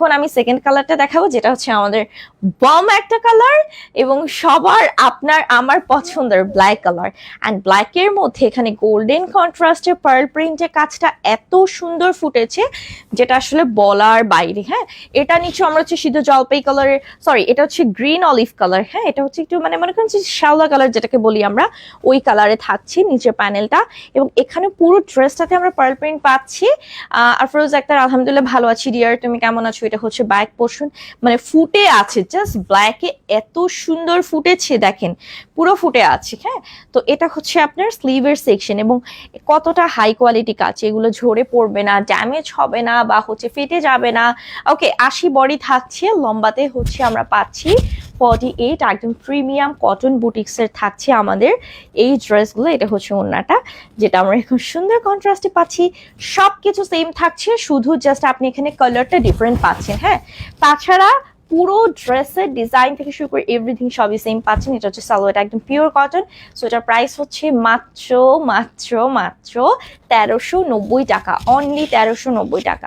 এখন আমি সেকেন্ড কালারটা দেখাবো, যেটা হচ্ছে আমাদের বম একটা কালার এবং সবার আপনার আমার পছন্দের ব্ল্যাক কালার অ্যান্ড ব্ল্যাকের মধ্যে এখানে গোল্ডেন কন্ট্রাস্টে পার্ল প্রিন্টের কাজটা এত সুন্দর ফুটেছে, যেটা আসলে বলার বাইরে হ্যাঁ? এটা নিচে আমরা হচ্ছে সিদ্ধ জলপাই কালারের সরি এটা হচ্ছে গ্রিন অলিভ কালার হ্যাঁ? এটা হচ্ছে একটু মানে মনে করেন যে শ্যাওলা কালার যেটাকে বলি আমরা, ওই কালারে থাকছি নিচের প্যানেলটা এবং এখানে পুরো ড্রেসটাতে আমরা পার্ল প্রিন্ট পাচ্ছি। আর ফিরোজ একটা আলহামদুলিল্লাহ ভালো আছি। ডিয়ার তুমি কেমন আছো? এটা হচ্ছে ব্যাক পোর্শন মানে ফুটে আছে জাস্ট ব্ল্যাকে এত সুন্দর ফুটেছে দেখেন, পুরো ফুটে আছে হ্যাঁ? তো এটা হচ্ছে আপনার স্লিভের সেকশন এবং কতটা হাই কোয়ালিটি কাজ, এগুলো ঝরে পড়বে না ড্যামেজ হবে না বা হচ্ছে ফেটে যাবে না। ওকে আশি বডি থাকছে, লম্বাতে হচ্ছে আমরা পাচ্ছি ফর্টি এইট একদম প্রিমিয়াম কটন বুটিক্সের থাকছে আমাদের এই ড্রেসগুলো এটা হচ্ছে ওড়নাটা, যেটা আমরা এখন সুন্দর কন্ট্রাস্টে পাচ্ছি। সব কিছু সেম থাকছে, শুধু জাস্ট আপনি এখানে কালারটা ডিফারেন্ট পাচ্ছেন হ্যাঁ? তাছাড়া পুরো ড্রেসের ডিজাইন থেকে শুরু করে এভরিথিং সবই সেম পাচ্ছেন। এটা হচ্ছে সালোয়ারটা একদম পিওর কটন সো এটার প্রাইস হচ্ছে মাত্র মাত্র মাত্র তেরোশো নব্বই টাকা অনলি তেরোশো নব্বই টাকা।